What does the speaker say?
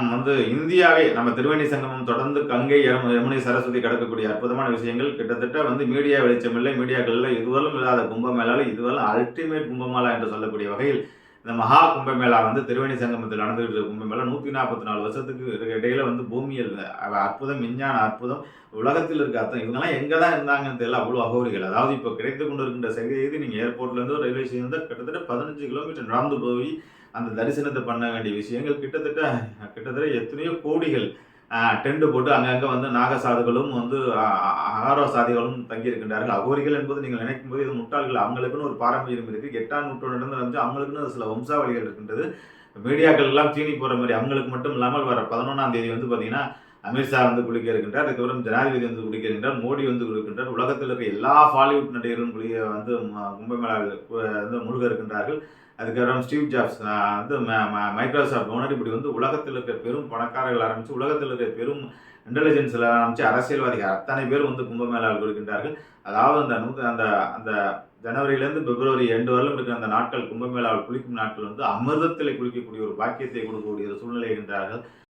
நம் வந்து இந்தியாவே நம்ம திருவேணி சங்கமம் தொடர்ந்து கங்கை யமுனை சரஸ்வதி கிடக்கக்கூடிய அற்புதமான விஷயங்கள் கிட்டத்தட்ட வந்து மீடியா வெளிச்சம் இல்லை. மீடியாக்களில் இதுவரும் இல்லாத கும்பமேளாவில் இதுவரை அல்டிமேட் கும்பமேளா என்று சொல்லக்கூடிய வகையில் இந்த மகா கும்பமேளா வந்து திருவேணி சங்கமத்தில் நடந்துகிட்டு இருக்க. கும்பமேளா நூற்றி நாற்பத்தி நாலு வருஷத்துக்கு இருக்க இடையில வந்து பூமியில் அற்புதம் விஞ்ஞான அற்புதம் உலகத்தில் இருக்க அர்த்தம். இவங்கெல்லாம் எங்கே தான் இருந்தாங்கன்னு தெரியல அவ்வளோ அகோரிகள். அதாவது இப்போ கிடைத்து கொண்டு இருக்கின்ற செய்தி நீங்கள் ஏர்போர்ட்லேருந்து ரயில்வே ஸ்டேஷன் கிட்டத்தட்ட பதினஞ்சு கிலோமீட்டர் நடந்து போய் அந்த தரிசனத்தை பண்ண வேண்டிய விஷயங்கள் கிட்டத்தட்ட கிட்டத்தட்ட எத்தனையோ கோடிகள் டென்ட் போட்டு அங்கங்கே வந்து நாகசாதுகளும் வந்து அகாரோ சாதிகளும் தங்கியிருக்கின்றார்கள். அகோரிகள் என்பது நீங்கள் நினைக்கும் போது இது முட்டாள்கள். அவங்களுக்குன்னு ஒரு பாரம்பரியம் இருக்குது எட்டாம் நூற்றாண்டு வந்து அவங்களுக்குன்னு சில வம்சாவளிகள் இருக்கின்றது. மீடியாக்கள் எல்லாம் தீனி போகிற மாதிரி அவங்களுக்கு மட்டும் இல்லாமல் வர பதினொன்றாம் தேதி வந்து பார்த்தீங்கன்னா அமித்ஷா வந்து குளிக்க இருக்கின்றார் அதுக்கப்புறம் ஜனாதிபதி வந்து குளிக்க இருக்கின்றார் மோடி வந்து குளிக்கின்றார். உலகத்தில் இருக்க எல்லா பாலிவுட் நடிகர்களும் குளிக்க வந்து ம- கும்பமேளாவில் வந்து முழுக இருக்கின்றார்கள் அதுக்கப்புறம் ஸ்டீவ் ஜாப்ஸ் வந்து ம- ம- மைக்ரோசாஃப்ட் ஓனர் இப்படி வந்து உலகத்தில் இருக்க பெரும் பணக்காரர்கள் ஆரம்பித்து உலகத்தில் இருக்க பெரும் இன்டெலிஜென்ஸில் ஆரம்பித்து அரசியல்வாதிகள் அத்தனை பேர் வந்து கும்பமேளாவில் குளிக்கின்றார்கள். அதாவது அந்த நூ அந்த அந்த ஜனவரியிலேருந்து பிப்ரவரி எண்டு வரலும் இருக்கிற அந்த நாட்கள் கும்பமேளாவில் குளிக்கும் நாட்கள் வந்து அமிர்தத்தில் குளிக்கக்கூடிய ஒரு பாக்கியத்தை கொடுக்கக்கூடிய ஒரு சூழ்நிலை என்றார்கள்